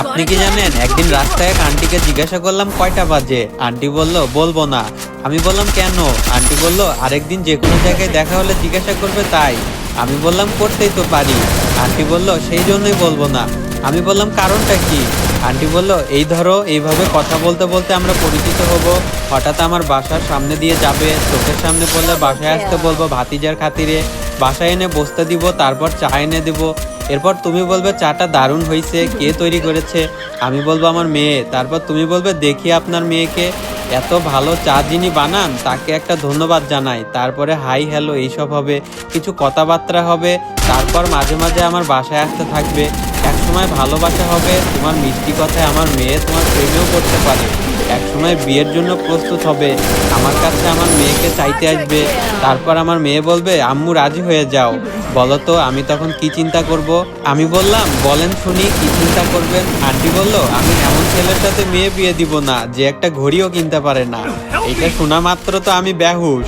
আপনি কি জানেন একদিন রাস্তায় এক আন্টিকে জিজ্ঞাসা করলাম কয়টা বাজে? আন্টি বলল বলব না। আমি বললাম কেন? আন্টি বলল আরেকদিন যে কোনো জায়গায় দেখা হলে জিজ্ঞাসা করবে তাই। আমি বললাম করতেই তো পারি। আন্টি বলল সেই জন্যই বলব না। আমি বললাম কারণটা কি? আন্টি বলল এই ধরো এইভাবে কথা বলতে বলতে আমরা পরিচিত হব। হঠাৎ আমার বাসার সামনে দিয়ে যাবে। চোখের সামনে বললে বাসায় আসতে বলব ভাতিজার খাতিরে। বাসায় এনে বসতে দিব তারপর চা এনে দিব। এরপর তুমি বলবে চাটা দারুণ হয়েছে কে তৈরি করেছে? আমি বলব আমার মেয়ে। তারপর তুমি বলবে, দেখি আপনার মেয়েকে। এত ভালো চা যিনি বানান, তাকে একটা ধন্যবাদ জানাই। তারপরে, হাই, হ্যালো, এইসব হবে। কিছু কথাবার্তা হবে। তারপর মাঝে মাঝে আমার বাসায় আসতে থাকবে। একসময় ভালোবাসা হবে। তোমার মিষ্টি কথায় আমার মেয়ে তোমার প্রেমেও করতে পারে। একসময় বিয়ের জন্য প্রস্তুত হবে। আমার কাছে আমার মেয়েকে চাইতে আসবে। তারপর আমার মেয়ে বলবে আম্মু রাজি হয়ে যাও। বলো তো আমি তখন কি চিন্তা করব? আমি বললাম বলেন শুনি কি চিন্তা করবেন? আন্টি বলল আমি এমন ছেলের সাথে মেয়ে বিয়ে দিব না যে একটা ঘড়িও কিনতে পারে না। এটা শোনা মাত্র তো আমি ব্যাহুশ